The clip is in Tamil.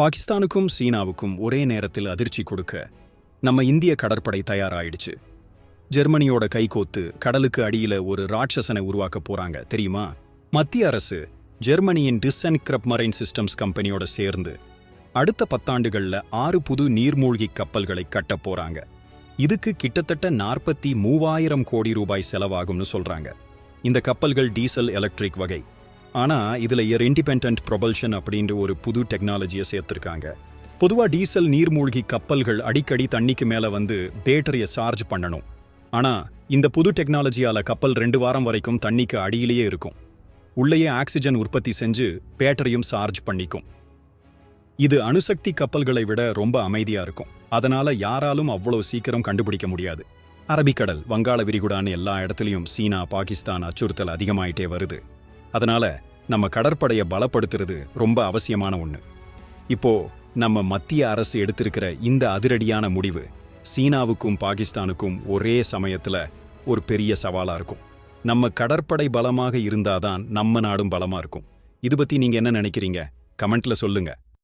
பாகிஸ்தானுக்கும் சீனாவுக்கும் ஒரே நேரத்தில் அதிர்ச்சி கொடுக்க நம்ம இந்திய கடற்படை தயாராயிடுச்சு. ஜெர்மனியோட கைகோத்து கடலுக்கு அடியில ஒரு ராட்சசனை உருவாக்க போறாங்க தெரியுமா? மத்திய அரசு ஜெர்மனியின் டிஸ்அன்கிரப் மரைன் சிஸ்டம்ஸ் கம்பெனியோட சேர்ந்து அடுத்த பத்தாண்டுகள்ல ஆறு புது நீர்மூழ்கி கப்பல்களை கட்டப் போறாங்க. இதுக்கு கிட்டத்தட்ட நாற்பத்தி மூவாயிரம் கோடி ரூபாய் செலவாகும்னு சொல்றாங்க. இந்த கப்பல்கள் டீசல் எலக்ட்ரிக் வகை. ஆனா இதில் இயர் இண்டிபெண்ட் ப்ரொபல்ஷன் அப்படின்ற ஒரு புது டெக்னாலஜியை சேர்த்துருக்காங்க. பொதுவா டீசல் நீர்மூழ்கி கப்பல்கள் அடிக்கடி தண்ணிக்கு மேல வந்து பேட்டரியை சார்ஜ் பண்ணணும். ஆனா இந்த புது டெக்னாலஜியால கப்பல் ரெண்டு வாரம் வரைக்கும் தண்ணிக்கு அடியிலேயே இருக்கும். உள்ளேயே ஆக்சிஜன் உற்பத்தி செஞ்சு பேட்டரியும் சார்ஜ் பண்ணிக்கும். இது அணுசக்தி கப்பல்களை விட ரொம்ப அமைதியா இருக்கும். அதனால யாராலும் அவ்வளவு சீக்கிரம் கண்டுபிடிக்க முடியாது. அரபிக்கடல் வங்காள விரிகுடான்னு எல்லா இடத்துலயும் சீனா பாகிஸ்தான் அச்சுறுத்தல் அதிகமாயிட்டே வருது. அதனால நம்ம கடற்படையை பலப்படுத்துறது ரொம்ப அவசியமான ஒன்று இப்போ நம்ம மத்திய அரசு எடுத்திருக்கிற இந்த அதிரடியான முடிவு சீனாவுக்கும் பாகிஸ்தானுக்கும் ஒரே சமயத்தில் ஒரு பெரிய சவாலாக இருக்கும். நம்ம கடற்படை பலமாக இருந்தாதான் நம்ம நாடும் பலமாக இருக்கும். இது பற்றி நீங்கள் என்ன நினைக்கிறீங்க? கமெண்ட்டில் சொல்லுங்கள்